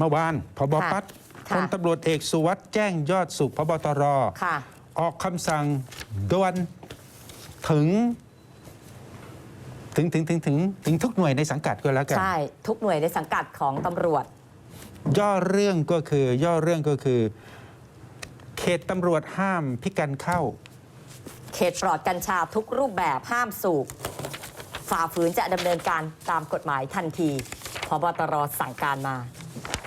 เมื่อวานพบค่ะปัดพค่ะลตำรวจเอกสุวัสด์แจ้งยอดสุขพบตรค่ะออกคำสั่งด่วนถึงถึงถึงถึงถึงถึงทุกหน่วยในสังกัดก็แล้วกันใช่ ทุกหน่วยในสังกัดของตำรวจ ย่อเรื่องก็คือย่อเรื่องก็คือ เขตตำรวจห้ามพิกันเข้า เขตปลอดกัญชาทุกรูปแบบห้ามสูบฝ่าฝืนจะดำเนินการตามกฎหมายทันทีพบตรสั่งการมา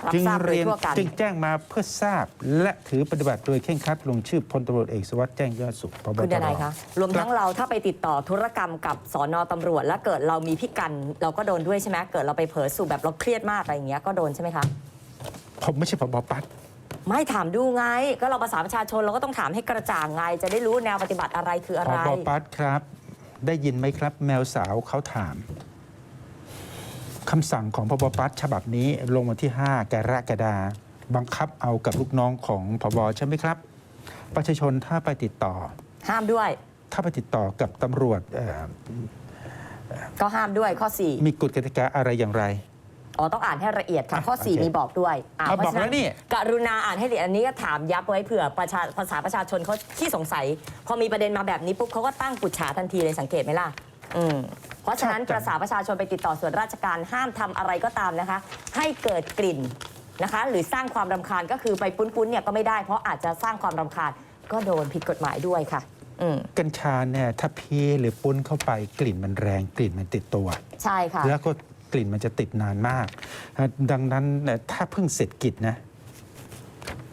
รับจึงทราบโดยเรียนทั่วกัน จึงแจ้งมาเพื่อทราบและถือปฏิบัติโดยเคร่งครัดลงชื่อพลตำรวจเอกสุวัสด์แจ้งยอดสุขพบคุณตดนายรคะรวมทั้งเราถ้าไปติดต่อธุรกรรมกับสอนอตำรวจ แล้วเกิดเรามีพิกัน เราก็โดนด้วยใช่ไหมเกิดเราไปเผลอสูบแบบเราเครียดมากอะไรอย่างเงี้ยก็โดนใช่ไหมคะ ผมไม่ใช่พบปัดไม่ถามดูไง ก็เราภาษาประชาชนเราก็ต้องถามให้กระจ่างไง จะได้รู้แนวปฏิบัติอะไรคือพอะไร บปัดครับ ได้ยินไหมครับ แมวสาวเขาถาม คำสั่งของพบปัดฉบับนี้ลงวันที่ 5 กรกฎาคมบังคับเอากับลูกน้องของพบใช่ไหมครับ ประชาชนถ้าไปติดต่อ ห้ามด้วย ถ้าไปติดต่อกับตำรวจเอ่อก็ห้ามด้วยข้อ 4 มีกฎกติกาอะไรอย่างไร อ๋อ ต้องอ่านให้ละเอียดค่ะอะ ข้อ โอเค4 มีบอกด้วยะเอาเพราะบอกฉะแล้วนี่ กรุณาอ่านให้ละเอียดอันนี้ก็ถามยับไว้เผื่อประชาภาษาประชาชนเขาที่สงสัย พอมีประเด็นมาแบบนี้ปุ๊บเขาก็ตั้งปุจฉาทันทีเลยสังเกตไหมล่ะ อืมเพราะฉะนั้นประสาประชาชนไปติดต่อส่วนราชการห้ามทำอะไรก็ตามนะคะ ให้เกิดกลิ่นนะคะ หรือสร้างความรำคาญก็คือไปปุ้นๆเนี่ยก็ไม่ได้ เพราะอาจจะสร้างความรำคาญก็โดนผิดกฎหมายด้วยค่ะ อืมกัญชาเนี่ยถ้าพีหรือปุ้นเข้าไปกลิ่นมันแรงกลิ่นมันติดตัว ใช่ค่ะ แล้วก็กลิ่นมันจะติดนานมากดังนั้นเนี่ยถ้าเพิ่งเสร็จกิจนะ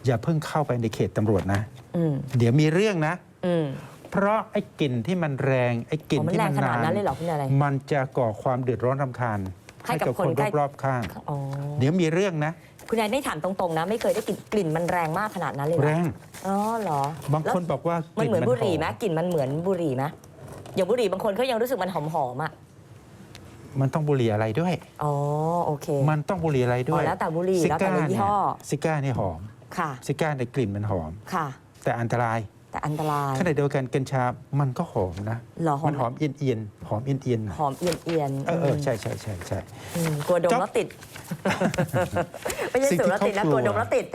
อย่าเพิ่งเข้าไปในเขตตำรวจนะ อืมเดี๋ยวมีเรื่องนะ อืม เพราะไอ้กลิ่นที่มันแรงไอ้กลิ่นอ๋อมันที่แรมังนขนาดนานนั้นเลยเหรอคุณอะไร มันจะก่อความเดือดร้อนรำคาญให้กับกับคคนนใกล้ รอบๆข้าง อ๋อเดี๋ยวมีเรื่องนะ คุณนายได้ถามตรงๆนะ ไม่เคยได้กลิ่นกลิ่นมันแรงมากขนาดนั้นเลยเหรอแรงอ๋อเหรอบางคนแล้วบอกว่ามักนลิ่นเหมือนบุหรี่ไหมอกลิ่นมันเหมือนบุหรี่ไหมอย่างบุหรี่บางคนเขายังรู้สึกมันหอมๆอะมันต้องบุหรี่อะไรด้วย อ๋อโอเค มันต้องบุหรี่อะไรด้วยอ๋อแล้วแต่บุหรี่ซิแล้วแต่ก้ายี่ห้อ เนี่ยซิก้าเนี่ยหอมค่ะซิก้าในยกลิ่นมันหอม ค่ะ แต่อันตราย แต่อันตรายขณะเดียวกันกัญชามันก็หอมนะเหรอหอมัมนหอมเอียนเอียนๆหอมเอียนเอียนๆหน่อยหอมเอียนๆเออเออมใช่ใช่ใช่ใช่ อืมกลัวดมจ๊อบแล้วติด ไม่ใช่สิ่งสูบที่แล้วติดนะเขากกลัลัว วดมแล้วติด